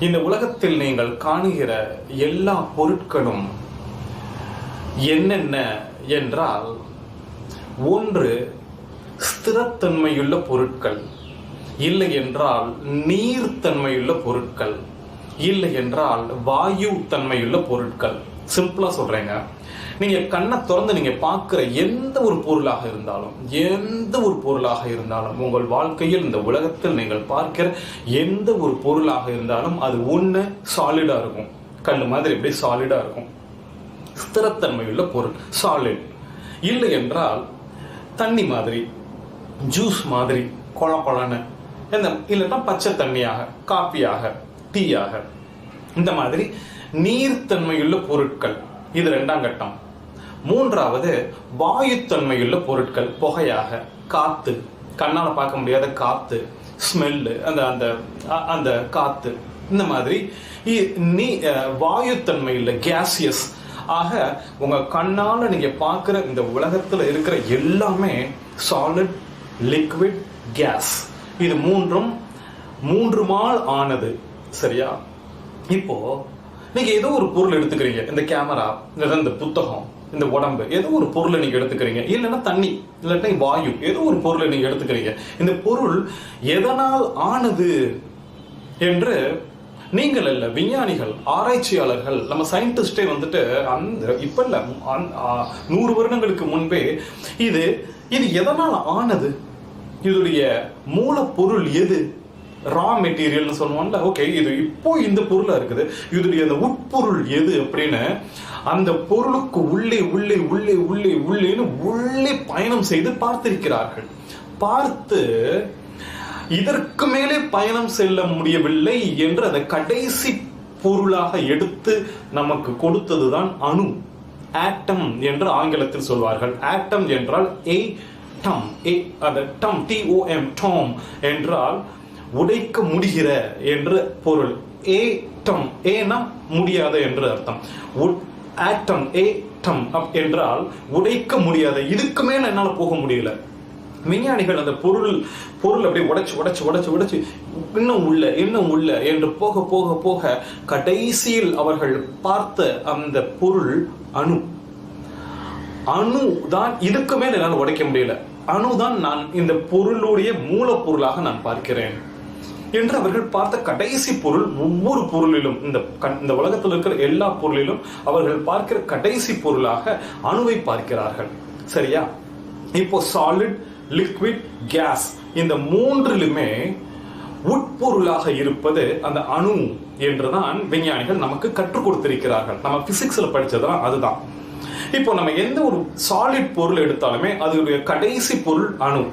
இந்த உலகத்தில் நீங்கள் காணுகிற எல்லா பொருட்களும் என்னென்ன என்றால் ஒன்று ஸ்திரத்தன்மையுள்ள பொருட்கள். இல்லை என்றால் நீர்த்தன்மையுள்ள பொருட்கள். இல்லை என்றால் வாயு தன்மையுள்ள பொருட்கள். சிம்பிளா சொல்றேங்க. நீங்க கண்ணை திறந்து நீங்க பார்க்கிற எந்த ஒரு பொருளாக இருந்தாலும் எந்த ஒரு பொருளாக இருந்தாலும் உங்கள் வாழ்க்கையில் இந்த உலகத்தில் நீங்கள் பார்க்கிற எந்த ஒரு பொருளாக இருந்தாலும் அது ஒண்ணு சாலிடா இருக்கும். கல் மாதிரி இப்படி சாலிடா இருக்கும். ஸ்திரத்தன்மையுள்ள பொருள் சாலிட் இல்லை என்றால் தண்ணி மாதிரி ஜூஸ் மாதிரி கொழ கொழன்னு இந்த இல்லைன்னா பச்சை தண்ணியாக காப்பியாக டீயாக இந்த மாதிரி நீர்த்தன்மையுள்ள பொருட்கள். இது ரெண்டாம் கட்டம். மூன்றாவது வாயுத்தன்மையுள்ள பொருட்கள் புகையாக காத்து. கண்ணால் பார்க்க முடியாத காத்து ஸ்மெல்லு அந்த அந்த அந்த காத்து. இந்த மாதிரி இ- நீ வாயுத்தன்மையில் கேசியஸ் ஆக உங்கள் கண்ணால் நீங்கள் பார்க்குற இந்த உலகத்தில் இருக்கிற எல்லாமே சாலிட் லிக்விட் கேஸ் இது மூன்றும் மூன்று மால் ஆனது. சரியா? இப்போ நீங்க ஏதோ ஒரு பொருள் எடுத்துக்கிறீங்க. இந்த கேமரா இல்லைன்னா இந்த புத்தகம் இந்த உடம்பு ஏதோ ஒரு பொருளை நீங்க எடுத்துக்கிறீங்க. இல்லைன்னா தண்ணி இல்லாட்டி வாயு ஏதோ ஒரு பொருளை நீங்க எடுத்துக்கிறீங்க. இந்த பொருள் எதனால் ஆனது என்று நீங்கள் அல்ல விஞ்ஞானிகள் ஆராய்ச்சியாளர்கள் நம்ம சயின்டிஸ்டே வந்துட்டு அந்த இப்ப இல்ல நூறு வருடங்களுக்கு முன்பே இது இது எதனால் ஆனது? இதோடைய மூலப்பொருள் எது? ரா மெட்டீரியல்னு சொல்லுவோம்ல ஓகே இது இப்போ இந்த பொருளாக இருக்குது. இதனுடைய அந்த உட்பொருள் எது அப்படின்னு அந்த பொருளுக்கு உள்ளே உள்ளே உள்ளே உள்ளே உள்ளேன்னு உள்ளே பயணம் செய்து பார்த்திருக்கிறார்கள். பார்த்து இதற்கு மேலே பயணம் செல்ல முடியவில்லை என்று அதை கடைசி பொருளாக எடுத்து நமக்கு கொடுத்ததுதான் அணு. ஆட்டம் என்று ஆங்கிலத்தில் சொல்வார்கள். ஆட்டம் என்றால் ஏ டம் ஏ அந்த டம் டி ஓ டாம் என்றால் உடைக்க முடிகிற என்று பொருள். ஏட்டம் ஏனா முடியாத என்று அர்த்தம். ஆட்டம் ஏட்டம் என்றால் உடைக்க முடியாத இதுக்கு மேல என்னால போக முடியல. விஞ்ஞானிகள் அந்த பொருள் பொருள் அப்படியே உடைச்சு உடைச்சு உடைச்சு உடைச்சு இன்னும் உள்ள இன்னும் உள்ள என்று போக போக போக கடைசியில் அவர்கள் பார்த்த அந்த பொருள் அணு. அணு தான் இதுக்கு மேல என்னால் உடைக்க முடியல. அணுதான் நான் இந்த பொருளுடைய மூலப்பொருளாக நான் பார்க்கிறேன். என்று அவர்கள் பார்த்த கடைசி பொருள் ஒவ்வொரு பொருளிலும் இந்த கண்- இந்த உலகத்தில் இருக்கிற எல்லா பொருளிலும் அவர்கள் பார்க்கிற கடைசி பொருளாக அணுவை பார்க்கிறார்கள். சரியா? இப்போ சாலிட் லிக்விட் கேஸ் இந்த மூன்றிலுமே உட்பொருளாக இருப்பது அந்த அணு என்றுதான் விஞ்ஞானிகள் நமக்கு கற்றுக் கொடுத்திருக்கிறார்கள். நம்ம பிசிக்ஸ்ல படிச்சதெல்லாம் அதுதான். இப்போ நம்ம எந்த ஒரு சாலிட் பொருள் எடுத்தாலுமே அதனுடைய கடைசி பொருள் அணு.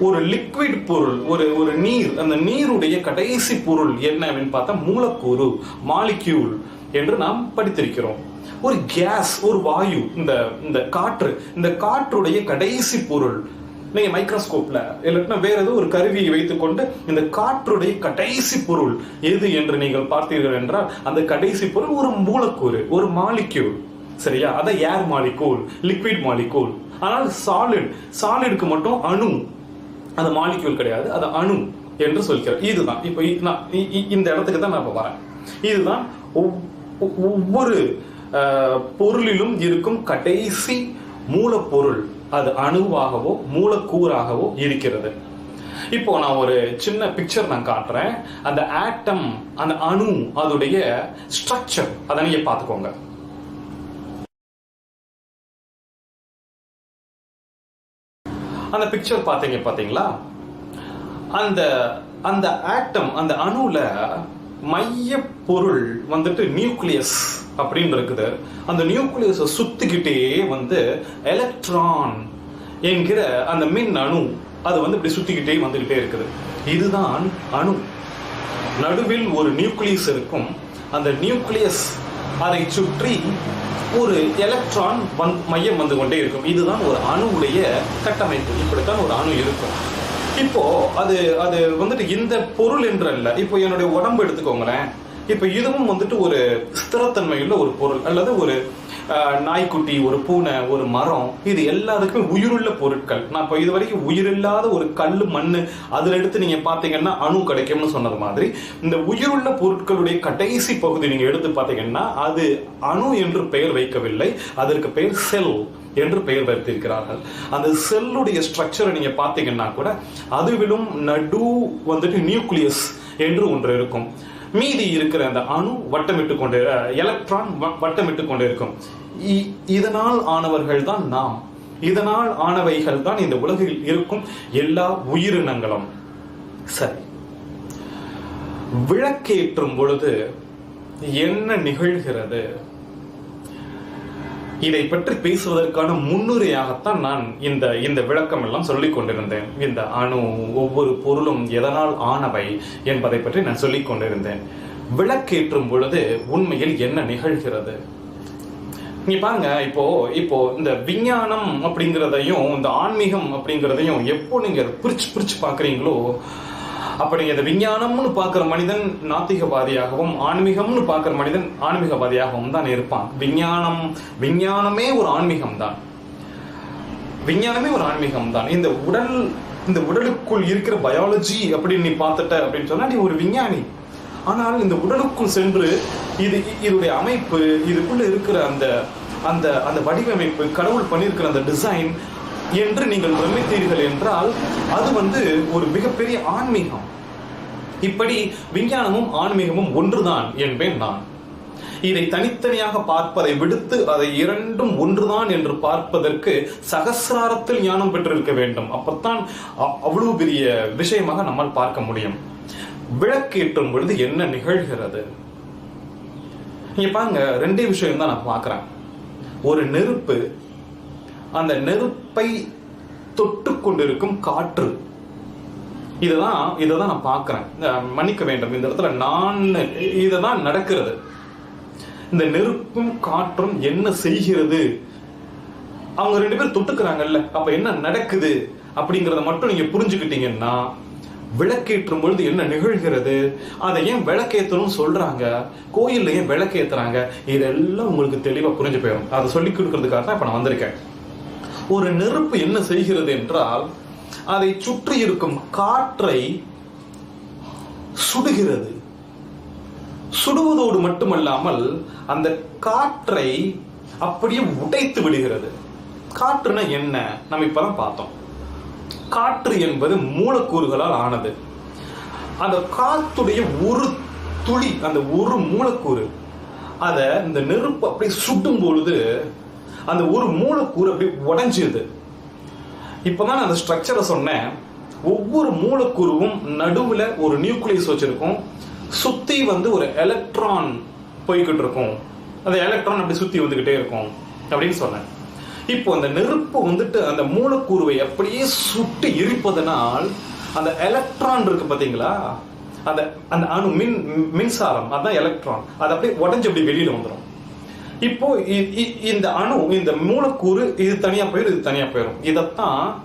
ஒரு லிக்விட் பொருள் ஒரு ஒரு நீர் அந்த நீருடைய கடைசி பொருள் என்ன அப்படின்னு பார்த்தா மூலக்கூறு மாலிக்யூல் என்று நாம் படித்திருக்கிறோம். ஒரு கேஸ் ஒரு வாயு இந்த இந்த காற்று இந்த காற்றுடைய கடைசி பொருள். நீங்க மைக்ரோஸ்கோப்ல இல்லைன்னா வேற ஏதோ ஒரு கருவியை வைத்துக்கொண்டு இந்த காற்றுடைய கடைசி பொருள் எது என்று நீங்கள் பார்த்தீர்கள் என்றால் அந்த கடைசி பொருள் ஒரு மூலக்கூறு ஒரு மாலிக்யூல் சரியா? அதான் ஏர் மாலிகூல் லிக்விட் மாலிகூல் ஆனால் சாலிட் சாலிடுக்கு மட்டும் அணு அது மாலிக்யூல் கிடையாது அது அணு என்று சொல்கிறார். இதுதான். இப்போ நான் இந்த இடத்துக்கு தான் நான் இப்போ வரேன். இதுதான் ஒவ்வொரு பொருளிலும் இருக்கும் கடைசி மூலப்பொருள். அது அணுவாகவோ மூலக்கூறாகவோ இருக்கிறது. இப்போ நான் ஒரு சின்ன பிக்சர் நான் காட்டுறேன். அந்த ஆட்டம் அந்த அணு அதோடைய ஸ்ட்ரக்சர் அதை நீங்க பார்த்துக்கோங்க. அந்த பிக்சர் பார்த்தீங்க பார்த்தீங்களா? அந்த அந்த ஆட்டம் அந்த அணுல மைய பொருள் வந்துட்டு நியூக்ளியஸ் அப்படின்னு இருக்குது. அந்த நியூக்ளியஸை சுத்திக்கிட்டே வந்து எலக்ட்ரான் என்கிற அந்த மின் அணு அது வந்து இப்படி சுத்திக்கிட்டே வந்துகிட்டே இருக்குது. இதுதான் அணு. நடுவில் ஒரு நியூக்ளியஸ் இருக்கும். அந்த நியூக்ளியஸ் அதை சுற்றி ஒரு எலக்ட்ரான் வந் மையம் வந்து கொண்டே இருக்கும். இதுதான் ஒரு அணுவுடைய கட்டமைப்பு. இப்படித்தான் ஒரு அணு இருக்கும். இப்போ அது அது வந்துட்டு இந்த பொருள் என்று அல்ல இப்போ என்னுடைய உடம்பு எடுத்துக்கோங்களேன். இப்போ இதுவும் வந்துட்டு ஒரு ஸ்திரத்தன்மையுள்ள ஒரு பொருள் அல்லது ஒரு நாய்க்குட்டி ஒரு பூனை ஒரு மரம் இது எல்லாத்துக்குமே உயிருள்ள பொருட்கள். நான் இப்போ இது வரைக்கும் உயிரில்லாத ஒரு கல் மண் அதில் எடுத்து நீங்கள் பார்த்தீங்கன்னா அணு கிடைக்கும்னு சொன்னது மாதிரி இந்த உயிருள்ள பொருட்களுடைய கடைசி பகுதி நீங்கள் எடுத்து பார்த்தீங்கன்னா அது அணு என்று பெயர் வைக்கவில்லை அதற்கு பெயர் செல் என்று பெயர் வைத்திருக்கிறார்கள். அந்த செல்லுடைய ஸ்ட்ரக்சரை நீங்கள் பார்த்தீங்கன்னா கூட அதுவிலும் நடு வந்துட்டு நியூக்ளியஸ் என்று ஒன்று இருக்கும். மீதி இருக்கிற அந்த அணு வட்டமிட்டு கொண்டு எலக்ட்ரான் வட்டமிட்டு கொண்டு இருக்கும் இ- இதனால் ஆனவர்கள் தான் நாம். இதனால் ஆனவைகள் தான் இந்த உலகில் இருக்கும் எல்லா உயிரினங்களும். சரி. விளக்கேற்றும் பொழுது என்ன நிகழ்கிறது? இதை பற்றி பேசுவதற்கான முன்னுரையாகத்தான் நான் இந்த இந்த விளக்கம் எல்லாம் சொல்லிக் கொண்டிருந்தேன். இந்த அணு ஒவ்வொரு பொருளும் எதனால் ஆனவை என்பதை பற்றி நான் சொல்லிக் கொண்டிருந்தேன். விளக்கேற்றும் பொழுது உண்மையில் என்ன நிகழ்கிறது? நீ பாருங்க இப்போ இப்போ இந்த விஞ்ஞானம் அப்படிங்கிறதையும் இந்த ஆன்மீகம் அப்படிங்கிறதையும் எப்போ நீங்க பிரிச்சு பிரிச்சு பாக்குறீங்களோ அப்ப இந்த விஞ்ஞானம்னு பார்க்குற மனிதன் நாத்திகவாதியாகவும் ஆன்மீகம்னு பார்க்குற மனிதன் ஆன்மீகவாதியாகவும் தான் இருப்பான். விஞ்ஞானம் விஞ்ஞானமே ஒரு ஆன்மீகம் தான் விஞ்ஞானமே ஒரு ஆன்மீகம் தான் இந்த உடல் இந்த உடலுக்குள் இருக்கிற பயாலஜி அப்படின்னு நீ பார்த்துட்ட அப்படின்னு சொன்னா நீ ஒரு விஞ்ஞானி. ஆனால் இந்த உடலுக்குள் சென்று இது இதனுடைய அமைப்பு இதுக்குள்ள இருக்கிற அந்த அந்த அந்த வடிவமைப்பு கடவுள் பண்ணியிருக்கிற அந்த டிசைன் என்று நீங்கள் பிரமித்தீர்கள் என்றால் அது வந்து ஒரு மிகப்பெரிய ஆன்மீகம். இப்படி விஞ்ஞானமும் ஆன்மீகமும் ஒன்றுதான் என்பேன் நான். இதை தனித்தனியாக பார்ப்பதை விடுத்து அதை இரண்டும் ஒன்றுதான் என்று பார்ப்பதற்கு சகசிராரத்தில் ஞானம் பெற்றிருக்க வேண்டும். அப்பத்தான் அவ்வளவு பெரிய விஷயமாக நம்மால் பார்க்க முடியும். விளக்கேற்றும் பொழுது என்ன நிகழ்கிறது? நீங்க பாருங்க ரெண்டே விஷயம் தான் நான் பார்க்குறேன். ஒரு நெருப்பு அந்த நெருப்பை தொட்டு கொண்டிருக்கும் காற்று. இதுதான் இதை தான் நான் பார்க்குறேன். மன்னிக்க வேண்டும் இந்த இடத்துல நான் இதை தான் நடக்கிறது. இந்த நெருப்பும் காற்றும் என்ன செய்கிறது? அவங்க ரெண்டு பேரும் தொட்டுக்கிறாங்கல்ல அப்ப என்ன நடக்குது? அப்படிங்கறத மட்டும் நீங்க புரிஞ்சுக்கிட்டீங்கன்னா விளக்கேற்றும் பொழுது என்ன நிகழ்கிறது? அதை ஏன் விளக்கேற்றணும் சொல்றாங்க? கோயில்ல ஏன் விளக்கேத்துறாங்க? இதெல்லாம் உங்களுக்கு தெளிவா புரிஞ்சு போயிடும் அதை சொல்லி கொடுக்கறதுக்காக தான் இப்ப நான் வந்திருக்கேன். ஒரு நெருப்பு என்ன செய்கிறது என்றால் அதை சுற்றி இருக்கும் காற்றை சுடுகிறது. சுடுவதோடு மட்டுமல்லாமல் அந்த காற்றை அப்படியே உடைத்து விடுகிறது. காற்றுனா என்ன? நம்ம இப்பதான் பார்த்தோம். காற்று என்பது மூலக்கூறுகளால் ஆனது. அந்த காத்துடைய ஒரு துளி அந்த ஒரு மூலக்கூறு அதை இந்த நெருப்பு அப்படியே சுட்டும் பொழுது அந்த ஒரு மூலக்கூறு அப்படியே உடைஞ்சுது இப்பதான் நான் அந்த ஸ்ட்ரக்சரை சொன்னேன். ஒவ்வொரு மூலக்கூறுவும் நடுவுல ஒரு நியூக்ளியஸ் வச்சிருக்கும். சுத்தி வந்து ஒரு எலக்ட்ரான் போய்கிட்டு இருக்கும். அந்த எலக்ட்ரான் அப்படி சுத்தி வந்துகிட்டே இருக்கும் அப்படின்னு சொன்னேன். இப்போ அந்த நெருப்பு வந்துட்டு அந்த மூலக்கூறுவை அப்படியே சுட்டு எரிப்பதனால் அந்த எலக்ட்ரான் இருக்கு பாத்தீங்களா? அந்த அந்த அணு மின் மின்சாரம் அதான் எலக்ட்ரான் அது அப்படியே உடஞ்சு அப்படி வெளியில வந்துடும் இப்போ இ- இ- இந்த அணு இந்த மூலக்கூறு இது தனியா போயிடும் இது தனியா போயிடும் இதைத்தான்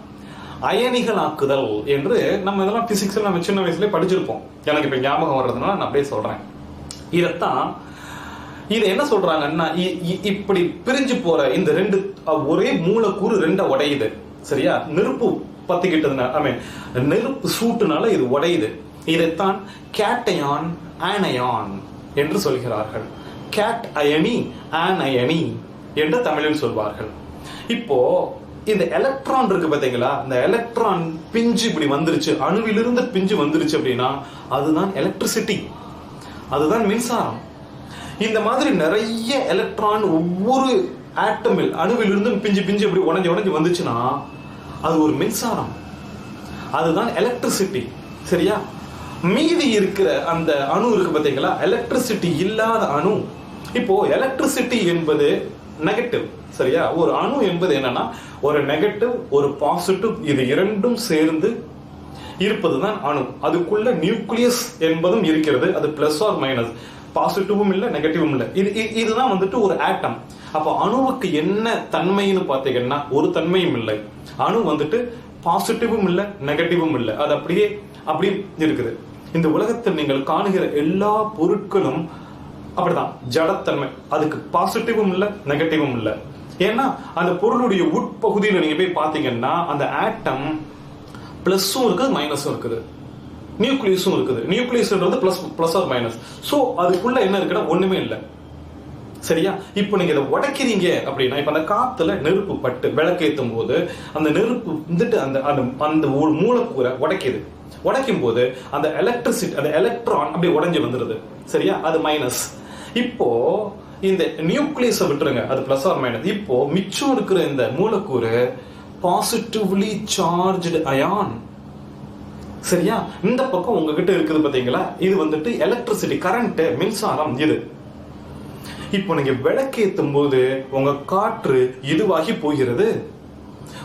அயனிகளாக்குதல் என்று நம்ம இதெல்லாம் பிசிக்ஸ்ல நம்ம சின்ன வயசுல படிச்சிருப்போம். எனக்கு இப்ப ஞாபகம் வர்றதுனால நான் அப்படியே சொல்றேன். இதைத்தான் இது என்ன சொல்றாங்கன்னா இ- இ- இப்படி பிரிஞ்சு போற இந்த ரெண்டு ஒரே மூலக்கூறு ரெண்ட உடையுது. சரியா? நெருப்பு பத்திக்கிட்டதுனால ஐ மீன் நெருப்பு சூட்டுனால இது உடையுது. இதைத்தான் கேட்டயான் ஆனயான் என்று சொல்கிறார்கள். கேட் அயனி ஆன் அயனி என்று தமிழில் சொல்வார்கள். இப்போ இந்த எலக்ட்ரான் இருக்கு பாத்தீங்களா இந்த எலக்ட்ரான் பிஞ்சு இப்படி வந்துருச்சு. அணுவிலிருந்து பிஞ்சு வந்துருச்சு அப்படின்னா அதுதான் எலக்ட்ரிசிட்டி அதுதான் மின்சாரம். இந்த மாதிரி நிறைய எலக்ட்ரான் ஒவ்வொரு ஆட்டமில் அணுவிலிருந்து பிஞ்சு பிஞ்சு இப்படி உடஞ்சி உடஞ்சி வந்துச்சுன்னா அது ஒரு மின்சாரம். அதுதான் எலக்ட்ரிசிட்டி சரியா? மீதி இருக்கிற அந்த அணு இருக்கு பார்த்தீங்களா? எலக்ட்ரிசிட்டி இல்லாத அணு. இப்போ எலக்ட்ரிசிட்டி என்பது நெகட்டிவ் சரியா? ஒரு அணு என்பது என்னன்னா ஒரு நெகட்டிவ் ஒரு பாசிட்டிவ் இது இரண்டும் சேர்ந்து இருப்பதுதான் அணு. அதுக்குள்ள நியூக்ளியஸ் என்பதும் இருக்கிறது. அது பிளஸ் ஆர் மைனஸ் பாசிட்டிவும் இல்லை நெகட்டிவும் இல்லை. இது இது- இதுதான் வந்துட்டு ஒரு ஆட்டம் அப்போ அணுவுக்கு என்ன தன்மைன்னு பார்த்தீங்கன்னா ஒரு தன்மையும் இல்லை. அணு வந்துட்டு பாசிட்டிவும் இல்லை நெகட்டிவும் இல்லை. அது அப்படியே அப்படியே இருக்குது. இந்த உலகத்தில் நீங்கள் காணுகிற எல்லா பொருட்களும் அப்படிதான். ஜடத்தன்மை. அதுக்கு பாசிட்டிவும் இல்ல நெகட்டிவும் இல்ல. ஏன்னா அந்த பொருளுடைய உட்பகுதியில் நீங்க போய் பாத்தீங்கன்னா அந்த ஆட்டம் பிளஸ்ஸும் இருக்குது மைனஸும் இருக்குது. நியூக்ளியஸும் இருக்குது. நியூக்ளியஸ்ன்றது plus plus or minus so அதுக்குள்ள என்ன இருக்குன்னா ஒண்ணுமே இல்லை. சரியா? இப்போ நீங்க இதை உடைக்கிறீங்க அப்படின்னா இப்ப அந்த காத்துல நெருப்பு பட்டு விளக்கேற்றும் போது அந்த நெருப்பு வந்துட்டு அந்த அந்த அந்த ஒரு மூலக்கூறை உடைக்குது. உடைக்கும் போது அந்த எலக்ட்ரிசிட்டி அந்த எலக்ட்ரான் அப்படியே உடஞ்சி வந்துடுது சரியா? அது மைனஸ் இப்போ இந்த நியூக்ளியஸை விட்டுருங்க. அது பிளஸ் ஆர் மைனஸ் இப்போ மிச்சம் இருக்கிற இந்த மூலக்கூறு பாசிட்டிவ்லி சார்ஜ்டு அயான் சரியா? இந்த பக்கம் உங்ககிட்ட இருக்குது பாத்தீங்களா? இது வந்துட்டு எலக்ட்ரிசிட்டி கரண்ட் மின்சாரம் இது. இப்போ நீங்க விளக்கேற்றும் போது உங்க காற்று இதுவாகி போகிறது.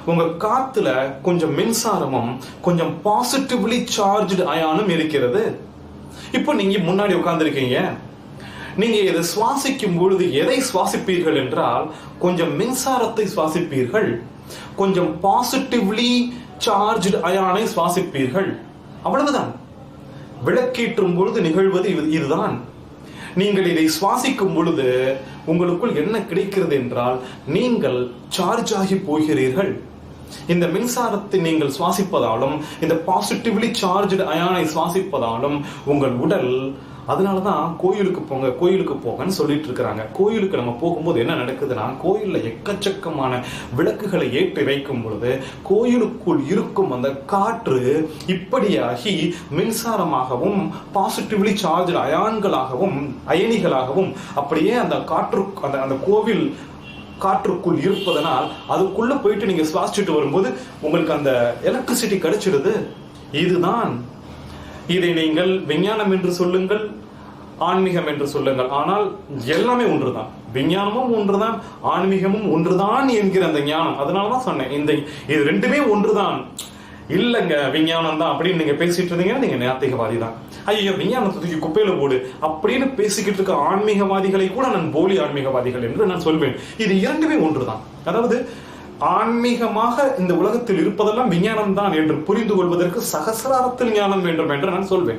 உங்க காத்துல கொஞ்சம் மின்சாரமும் கொஞ்சம் பாசிட்டிவ்லி சார்ஜ்டு அயானும் இருக்கிறது. இப்போ நீங்க முன்னாடி உட்கார்ந்துருக்கீங்க. நீங்க இதை சுவாசிக்கும் பொழுது எதை சுவாசிப்பீர்கள் என்றால் கொஞ்சம் மின்சாரத்தை சுவாசிப்பீர்கள். கொஞ்சம் பாசிட்டிவ்லி சார்ஜ் அயானை சுவாசிப்பீர்கள். அவ்வளவுதான். விளக்கேற்றும் பொழுது நிகழ்வது இது- இதுதான். நீங்கள் இதை சுவாசிக்கும் பொழுது உங்களுக்குள் என்ன கிடைக்கிறது என்றால் நீங்கள் சார்ஜ் ஆகி போகிறீர்கள். இந்த மின்சாரத்தை நீங்கள் சுவாசிப்பதாலும் இந்த பாசிட்டிவ்லி சார்ஜ் அயானை சுவாசிப்பதாலும் உங்கள் உடல் அதனால தான் கோயிலுக்கு போங்க கோயிலுக்கு போங்கன்னு சொல்லிட்டு இருக்கிறாங்க. கோயிலுக்கு நம்ம போகும்போது என்ன நடக்குதுன்னா கோயிலில் எக்கச்சக்கமான விளக்குகளை ஏற்றி வைக்கும் பொழுது கோயிலுக்குள் இருக்கும் அந்த காற்று இப்படியாகி மின்சாரமாகவும் பாசிட்டிவ்லி சார்ஜ் அயான்களாகவும் அயனிகளாகவும் அப்படியே அந்த காற்று அந்த அந்த கோவில் காற்றுக்குள் இருப்பதனால் அதுக்குள்ள போயிட்டு நீங்க சுவாசிச்சுட்டு வரும்போது உங்களுக்கு அந்த எலக்ட்ரிசிட்டி கிடைச்சிடுது. இதுதான் இதை நீங்கள் விஞ்ஞானம் என்று சொல்லுங்கள் ஆன்மீகம் என்று சொல்லுங்கள். ஆனால் எல்லாமே ஒன்றுதான். விஞ்ஞானமும் ஒன்றுதான் ஆன்மீகமும் ஒன்றுதான் என்கிற அந்த ஞானம். அதனாலதான் சொன்னேன் இந்த இது ரெண்டுமே ஒன்றுதான். இல்லைங்க விஞ்ஞானம் தான் அப்படின்னு நீங்க பேசிட்டு இருந்தீங்கன்னா நீங்க நாத்திகவாதி தான் ஐயோ விஞ்ஞானத்தை தூக்கி குப்பையில போடு அப்படின்னு பேசிக்கிட்டு இருக்க ஆன்மீகவாதிகளை கூட நான் போலி ஆன்மீகவாதிகள் என்று நான் சொல்வேன். இது இரண்டுமே ஒன்றுதான். அதாவது ஆன்மீகமாக இந்த உலகத்தில் இருப்பதெல்லாம் விஞ்ஞானம் தான் என்று புரிந்து கொள்வதற்கு சகசிராரத்தில் ஞானம் வேண்டும் என்று நான் சொல்வேன்.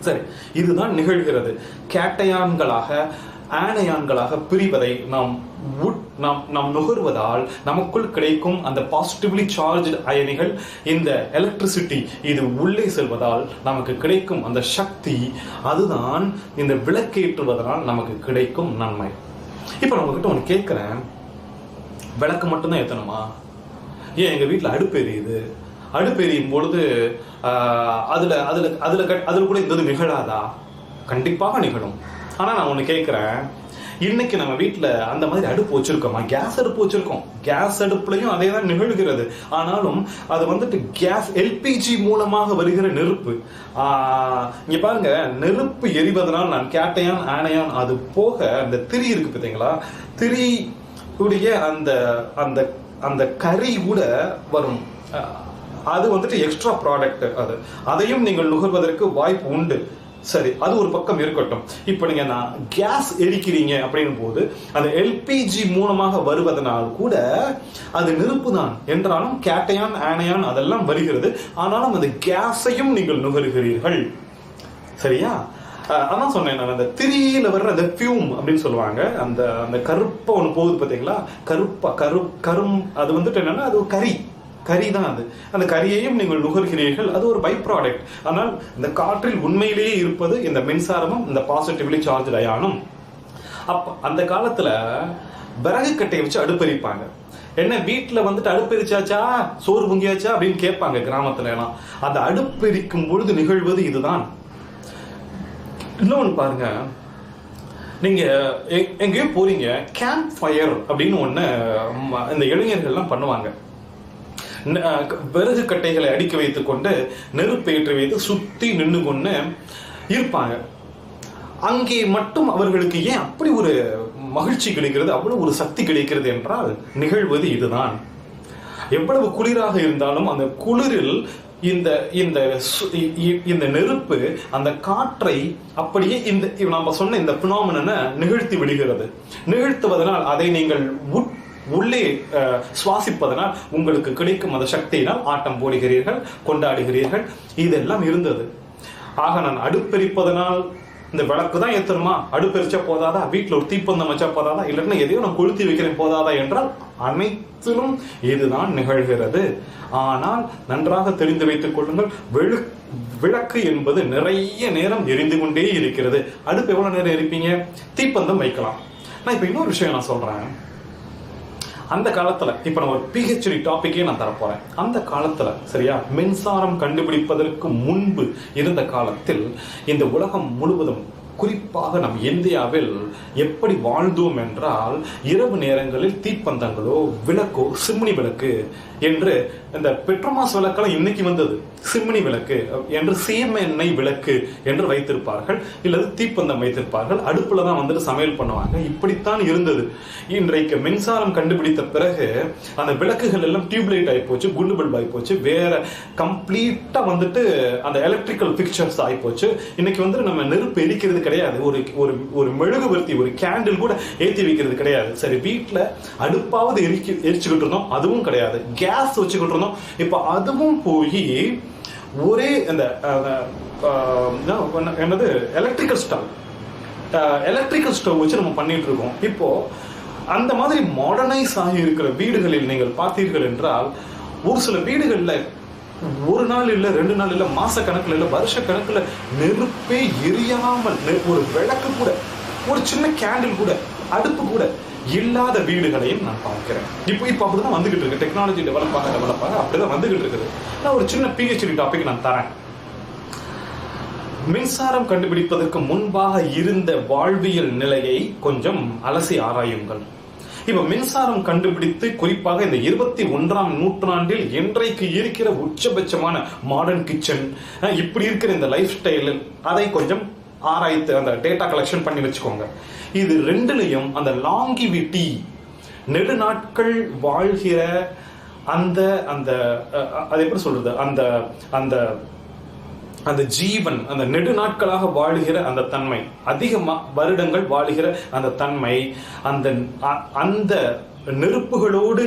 சரி இதுதான் நிகழ்கிறது. கேட்டயான்களாக ஆனையான்களாக பிரிவதை நாம் உட்- நாம் நாம் நுகர்வதால் நமக்குள் கிடைக்கும் அந்த பாசிட்டிவ்லி சார்ஜ் அயனிகள் இந்த எலக்ட்ரிசிட்டி இது உள்ளே செல்வதால் நமக்கு கிடைக்கும் அந்த சக்தி அதுதான் இந்த விளக்கேற்றுவதனால் நமக்கு கிடைக்கும் நன்மை. இப்போ நான் உங்ககிட்ட ஒன்று கேட்குறேன். விளக்கு மட்டும்தான் ஏற்றணுமா ஏன் எங்கள் வீட்டில் அடுப்பு எரியுது? அடுப்பு எரியும் பொழுது அதில் அதில் அதில் கட்- அதில் கூட இந்த இது நிகழாதா? கண்டிப்பாக நிகழும். ஆனால் நான் ஒன்று கேட்குறேன் இன்னைக்கு நம்ம வீட்டில் அந்த மாதிரி அடுப்பு வச்சிருக்கோமா? கேஸ் அடுப்பு வச்சிருக்கோம். கேஸ் அடுப்புலையும் அதே தான் நிகழ்கிறது. ஆனாலும் அது வந்துட்டு கேஸ் எல்பிஜி மூலமாக வருகிற நெருப்பு. இங்கே பாருங்க நெருப்பு எரிவதனால் நான் கேட்டையான் ஆனையான் அது போக அந்த திரி இருக்கு பார்த்தீங்களா திரி கூடிய அந்த அந்த அந்த கறி கூட வரும். அது வந்துட்டு எக்ஸ்ட்ரா ப்ராடக்ட் அது. அதையும் நீங்கள் நுகர்வதற்கு வாய்ப்பு உண்டு. சரி அது ஒரு பக்கம் இருக்கட்டும். இப்போ நீங்க நான் கேஸ் எரிக்கிறீங்க அப்படின்னும் போது அந்த எல்பிஜி மூலமாக வருவதனால் கூட அது நெருப்பு தான். என்றாலும் கேட்டையான் ஆனையான் அதெல்லாம் வருகிறது. ஆனாலும் அந்த கேஸையும் நீங்கள் நுகருகிறீர்கள். சரியா? அதான் சொன்னேன் நான் அந்த திரியில வர்ற அந்த ஃபியூம் அப்படின்னு சொல்லுவாங்க. அந்த அந்த கருப்பா ஒன்று போகுது பார்த்தீங்களா? கருப்பா கரு கரும் அது வந்துட்டு என்னன்னா அது ஒரு கறி. கறி தான் அது. அந்த கரியையும் நீங்கள் நுகர்கிறீர்கள். அது ஒரு பை ப்ராடக்ட் ஆனால் இந்த காற்றில் உண்மையிலேயே இருப்பது இந்த மின்சாரமும் இந்த பாசிட்டிவ்லி சார்ஜ் அயானும் அப்ப அந்த காலத்துல விறகு கட்டையை வச்சு அடுப்பெரிப்பாங்க. என்ன வீட்டில் வந்துட்டு அடுப்பெரிச்சாச்சா? சோறு பொங்கியாச்சா? அப்படின்னு கேட்பாங்க கிராமத்துல எல்லாம். அந்த அடுப்பெரிக்கும் பொழுது நிகழ்வது இதுதான். இன்னொன்று பாருங்க. நீங்க எங்கேயோ போறீங்க கேம்ப் ஃபயர் அப்படின்னு ஒன்று ம, இந்த இளைஞர்கள்லாம் பண்ணுவாங்க. ந- விறகு கட்டைகளை அடுக்கி வைத்து கொண்டு நெருப்பேற்றி வைத்து சுத்தி நின்று கொண்டு இருப்பாங்க. அங்கே மட்டும் அவர்களுக்கு ஏன் அப்படி ஒரு மகிழ்ச்சி கிடைக்கிறது அவ்வளவு ஒரு சக்தி கிடைக்கிறது என்றால் நிகழ்வது இதுதான். எவ்வளவு குளிராக இருந்தாலும் அந்த குளிரில் இந்த இந்த சு- இ- இ- இந்த நெருப்பு அந்த காற்றை அப்படியே இந்த நம்ம சொன்ன இந்த பினாமின நிகழ்த்தி விடுகிறது. நிகழ்த்துவதனால் அதை நீங்கள் உட் உள்ளே சுவாசிப்பதனால் உங்களுக்கு கிடைக்கும் அந்த சக்தியினால் ஆட்டம் போடுகிறீர்கள் கொண்டாடுகிறீர்கள். இதெல்லாம் இருந்தது. ஆக நான் அடுப்பெரிப்பதனால் இந்த விளக்கு தான் ஏத்தணுமா? அடுப்பரிச்சா போதாதா? வீட்டுல ஒரு தீப்பந்தம் வச்சா போதாதா? இல்லைன்னா எதையோ நான் கொளுத்தி வைக்கிறேன் போதாதா என்றால் அனைத்திலும் இதுதான் நிகழ்கிறது. ஆனால் நன்றாக தெரிந்து வைத்துக் கொள்ளுங்கள் வெளு விளக்கு என்பது நிறைய நேரம் எரிந்து கொண்டே இருக்கிறது. அடுப்பு எவ்வளவு நேரம் எரிப்பீங்க? தீப்பந்தம் வைக்கலாம். நான் இப்ப இன்னொரு விஷயம் நான் சொல்றேன். அந்த காலத்துல இப்ப நம்ம ஒரு பிஹெச்டி டாபிக்கே நான் தரப்போறேன் அந்த காலத்துல சரியா? மின்சாரம் கண்டுபிடிப்பதற்கு முன்பு இருந்த காலத்தில் இந்த உலகம் முழுவதும் குறிப்பாக நம் இந்தியாவில் எப்படி வாழ்ந்தோம் என்றால் இரவு நேரங்களில் தீப்பந்தங்களோ விளக்கோ சிம்னி விளக்கு என்று இந்த பெட்ரோமாஸ் விளக்கெல்லாம் இன்னைக்கு வந்தது. சிம்னி விளக்கு என்று சீமெண்ணெய் விளக்கு என்று வைத்திருப்பார்கள். இல்லது தீப்பந்தம் வைத்திருப்பார்கள். அடுப்புல தான் வந்துட்டு சமையல் பண்ணுவாங்க. இப்படித்தான் இருந்தது. இன்றைக்கு மின்சாரம் கண்டுபிடித்த பிறகு அந்த விளக்குகள் எல்லாம் டியூப்லைட் ஆகி போச்சு குண்டு பல்ப் ஆகி போச்சு. வேற கம்ப்ளீட்டா வந்துட்டு அந்த எலக்ட்ரிக்கல் பிக்சர்ஸ் ஆகி போச்சு. இன்னைக்கு வந்து நம்ம நெருப்பு எரிக்கிறது கிடையாது. ஒரு ஒரு ஒரு மெழுகுவர்த்தி ஒரு கேண்டில் கூட ஏற்றி வைக்கிறது கிடையாது. சரி வீட்டில் அடுப்பாவது எரிக்க எரிச்சுக்கிட்டு இருந்தோம். அதுவும் கிடையாது. கேஸ் வச்சுக்கிட்டு இருந்தோம் இப்போ அதுவும் போய் ஒரே அந்த என்னது? எலக்ட்ரிக்கல் ஸ்டவ் எலக்ட்ரிக்கல் ஸ்டவ் வச்சு நம்ம பண்ணிட்டு இருக்கோம் இப்போ அந்த மாதிரி மாடர்னைஸ் ஆகி இருக்கிற வீடுகளில் நீங்கள் பார்த்தீர்கள் என்றால் ஒரு சில வீடுகளில் ஒரு நாள் இல்லை ரெண்டு நாள் இல்லை மாச கணக்கில் இல்லை வருஷ கணக்கில் நெருப்பே எரியாமல் ஒரு விளக்கு கூட ஒரு சின்ன கேண்டில் கூட அடுப்பு கூட இல்லாத வீடுகளையும் நான் பார்க்கிறேன். இப்போ இப்போ அப்படிதான் வந்துகிட்டு இருக்கு. டெக்னாலஜி டெவலப் ஆக டெவலப் ஆக அப்படிதான் வந்துகிட்டு இருக்குது. நான் ஒரு சின்ன பிஹெச்டி டாபிக் நான் தரேன். மின்சாரம் கண்டுபிடிப்பதற்கு முன்பாக இருந்த வாழ்வியல் நிலையை கொஞ்சம் அலசி ஆராயுங்கள். இப்ப மின்சாரம் கண்டுபிடித்து குறிப்பாக இந்த இருபத்தி ஒன்றாம் நூற்றாண்டில் இன்றைக்கு இருக்கிற உச்சபட்சமான மாடர்ன் கிச்சன் இப்படி இருக்கிற இந்த லைஃப் ஸ்டைல் அதை கொஞ்சம் ஆராய்த்து அந்த டேட்டா கலெக்ஷன் பண்ணி வச்சுக்கோங்க. இது ரெண்டுலையும் அந்த லாங்கிவிட்டி நெடுநாட்கள் வாழ்கிற அந்த அந்த அது எப்படி சொல்றது? அந்த அந்த அந்த ஜீவன் அந்த நெடுநாட்களாக வாழுகிற அந்த தன்மை அதிகமா வருடங்கள் வாழுகிற அந்த தன்மை அந்த அ- அந்த நெருப்புகளோடு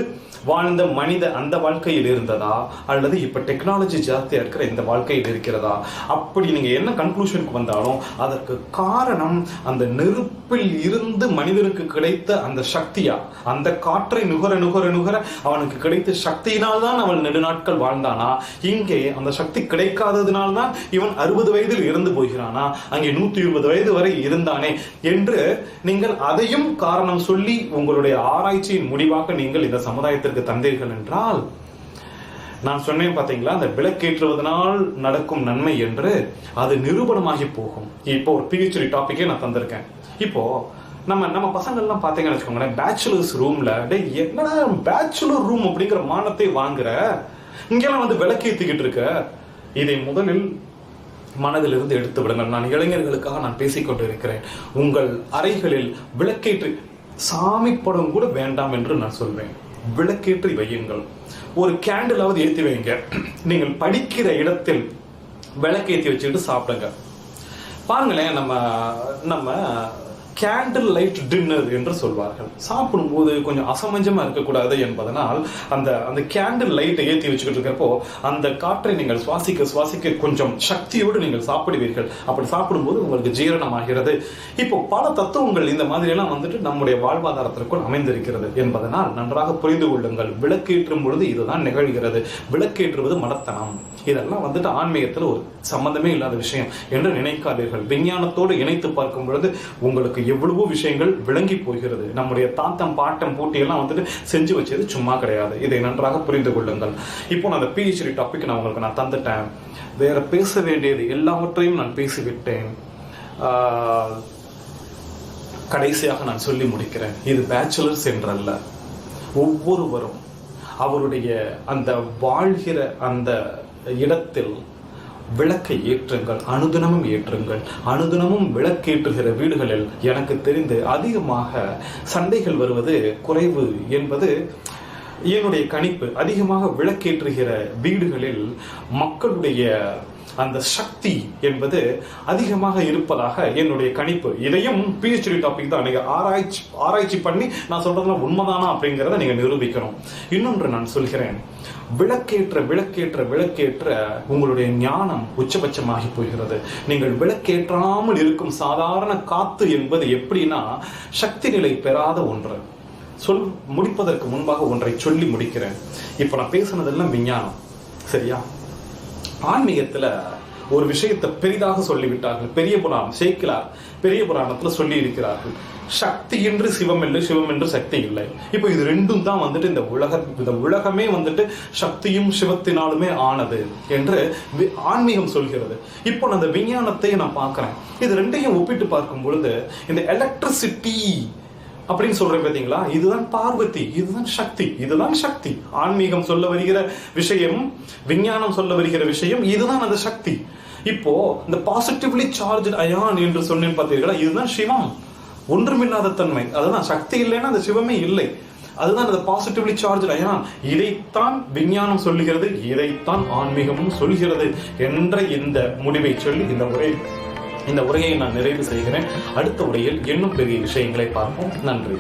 வாழ்ந்த மனித அந்த வாழ்க்கையில் இருந்ததா? அல்லது இப்ப டெக்னாலஜி ஜாஸ்தியா இருக்கிற இந்த வாழ்க்கையில் இருக்கிறதா? அப்படி நீங்க என்ன கன்க்ளூஷனுக்கு வந்தாலும் அதற்கு காரணம் அந்த நெருப்பு நெருப்பில் இருந்து மனிதனுக்கு கிடைத்த அந்த சக்தியா? அந்த காற்றை நுகர நுகர நுகர அவனுக்கு கிடைத்த சக்தியினால் தான் அவன் நெடுநாட்கள் வாழ்ந்தானா? இங்கே அந்த சக்தி கிடைக்காததினால் தான் இவன் அறுபது வயதில் இறந்து போகிறானா? அங்கே நூத்தி இருபது வயது வரை இருந்தானே என்று நீங்கள் அதையும் காரணம் சொல்லி உங்களுடைய ஆராய்ச்சியின் முடிவாக நீங்கள் இந்த சமுதாயத்திற்கு தந்தீர்கள் என்றால் நான் சொன்னேன் பார்த்தீங்களா அந்த விளக்கேற்றுவதனால் நடக்கும் நன்மை என்று அது நிரூபணமாகி போகும். இப்போ ஒரு பிஹெச்டி டாபிக்கே நான் தந்திருக்கேன். இப்போ நம்ம நம்ம பசங்கள்லாம் பார்த்தீங்கன்னு வச்சுக்கோங்களேன் பேச்சுலர்ஸ் ரூம்ல டே என்னடா பேச்சுலர் ரூம் அப்படிங்கிற மானத்தை வாங்குற? இங்கெல்லாம் வந்து விளக்கேத்திக்கிட்டு இருக்க? இதை முதலில் மனதிலிருந்து எடுத்து விடுங்கள். நான் இளைஞர்களுக்காக நான் பேசிக்கொண்டு இருக்கிறேன் உங்கள் அறைகளில் விளக்கேற்று சாமி படம் கூட வேண்டாம் என்று நான் சொல்வேன். விளக்கேற்றி வையுங்கள். ஒரு கேண்டிலாவது ஏற்றி வைங்க. நீங்கள் படிக்கிற இடத்தில் விளக்கேற்றி வச்சுக்கிட்டு சாப்பிடுங்க. பாருங்களேன் நம்ம நம்ம கேண்டில் லைட் டின்னர் என்று சொல்வார்கள். சாப்பிடும்போது கொஞ்சம் அசமஞ்சமா இருக்கக்கூடாது என்பதனால் அந்த அந்த கேண்டில் லைட்டை ஏற்றி வச்சுக்கிட்டு இருக்கிறப்போ அந்த காற்றை நீங்கள் சுவாசிக்க சுவாசிக்க கொஞ்சம் சக்தியோடு நீங்கள் சாப்பிடுவீர்கள். அப்படி சாப்பிடும்போது உங்களுக்கு ஜீரணமாகிறது. இப்போ பல தத்துவங்கள் இந்த மாதிரி எல்லாம் வந்துட்டு நம்முடைய வாழ்வாதாரத்திற்குள் அமைந்திருக்கிறது என்பதனால் நன்றாக புரிந்து கொள்ளுங்கள். விளக்கேற்றும் பொழுது இதுதான் நிகழ்கிறது. விளக்கேற்றுவது மடத்தனம். இதெல்லாம் வந்துட்டு ஆன்மீகத்தில் ஒரு சம்பந்தமே இல்லாத விஷயம் என்று நினைக்காதீர்கள். விஞ்ஞானத்தோடு இணைத்து பார்க்கும் பொழுது உங்களுக்கு எவ்வளவோ விஷயங்கள் விளங்கி போகிறது. நம்முடைய தாத்தம் பாட்டம் போட்டியெல்லாம் வந்துட்டு செஞ்சு வச்சது சும்மா கிடையாது. இதை நன்றாக புரிந்து கொள்ளுங்கள். இப்போ நான் அந்த பிஹெச்டி டாபிக் நான் உங்களுக்கு நான் தந்துட்டேன். வேற பேச வேண்டியது எல்லாவற்றையும் நான் பேசிவிட்டேன். கடைசியாக நான் சொல்லி முடிக்கிறேன். இது பேச்சுலர்ஸ் என்றல்ல. ஒவ்வொருவரும் அவருடைய அந்த வாழ்கிற அந்த இடத்தில் விளக்கை ஏற்றுங்கள் அனுதினமும் ஏற்றுங்கள். அனுதினமும் விளக்கேற்றுகிற வீடுகளில் எனக்கு தெரிந்து அதிகமாக சண்டைகள் வருவது குறைவு என்பது என்னுடைய கணிப்பு. அதிகமாக விளக்கேற்றுகிற வீடுகளில் மக்களுடைய அந்த சக்தி என்பது அதிகமாக இருப்பதாக என்னுடைய கணிப்பு. இதையும் பிஹெச்டி டாபிக் தான் நீங்க ஆராய்ச்சி ஆராய்ச்சி பண்ணி நான் சொல்றதுலாம் உண்மைதானா அப்படிங்கிறத நீங்க நிரூபிக்கணும். இன்னொன்று நான் சொல்கிறேன். விளக்கேற்ற விளக்கேற்ற விளக்கேற்ற உங்களுடைய ஞானம் உச்சபட்சமாகி போகிறது. நீங்கள் விளக்கேற்றாமல் இருக்கும் சாதாரண காத்து என்பது எப்படின்னா சக்தி நிலை பெறாத ஒன்று. சொல் முடிப்பதற்கு முன்பாக ஒன்றை சொல்லி முடிக்கிறேன். இப்போ நான் பேசுனதெல்லாம் விஞ்ஞானம். சரியா? ஆன்மீகத்துல ஒரு விஷயத்தை பெரிதாக சொல்லிவிட்டார்கள். பெரிய புராணம் சேக்கிலார் பெரிய புராணத்துல சொல்லி இருக்கிறார்கள் சக்தி என்று சிவம் இல்லை சிவம் என்று சக்தி இல்லை. இப்போ இது ரெண்டும் தான் வந்துட்டு இந்த உலக இந்த உலகமே வந்துட்டு சக்தியும் சிவத்தினாலுமே ஆனது என்று வி- ஆன்மீகம் சொல்கிறது. இப்போ நான் அந்த விஞ்ஞானத்தை நான் பார்க்குறேன். இது ரெண்டையும் ஒப்பிட்டு பார்க்கும் பொழுது இந்த எலக்ட்ரிசிட்டி அப்படின்னு சொல்றேன் பாத்தீங்களா? இதுதான் பார்வதி இதுதான் சக்தி இதுதான் சக்தி. ஆன்மீகம் சொல்ல வருகிற விஷயம் விஞ்ஞானம் சொல்ல வருகிற விஷயம் இதுதான் அந்த சக்தி. இப்போ இந்த பாசிட்டிவ்லி சார்ஜ் அயான் என்று சொன்னேன் பார்த்தீர்களா? இதுதான் சிவம். ஒன்றுமில்லாத தன்மை. அதுதான் சக்தி இல்லைன்னா அந்த சிவமே இல்லை. அதுதான் அந்த பாசிட்டிவ்லி சார்ஜ் அயான் இதைத்தான் விஞ்ஞானம் சொல்லுகிறது இதைத்தான் ஆன்மீகமும் சொல்கிறது என்ற இந்த முடிவை சொல்லி இந்த உரை இந்த உரையை நான் நிறைவு செய்கிறேன். அடுத்த உரையில் இன்னும் பெரிய விஷயங்களை பார்ப்போம். நன்றி.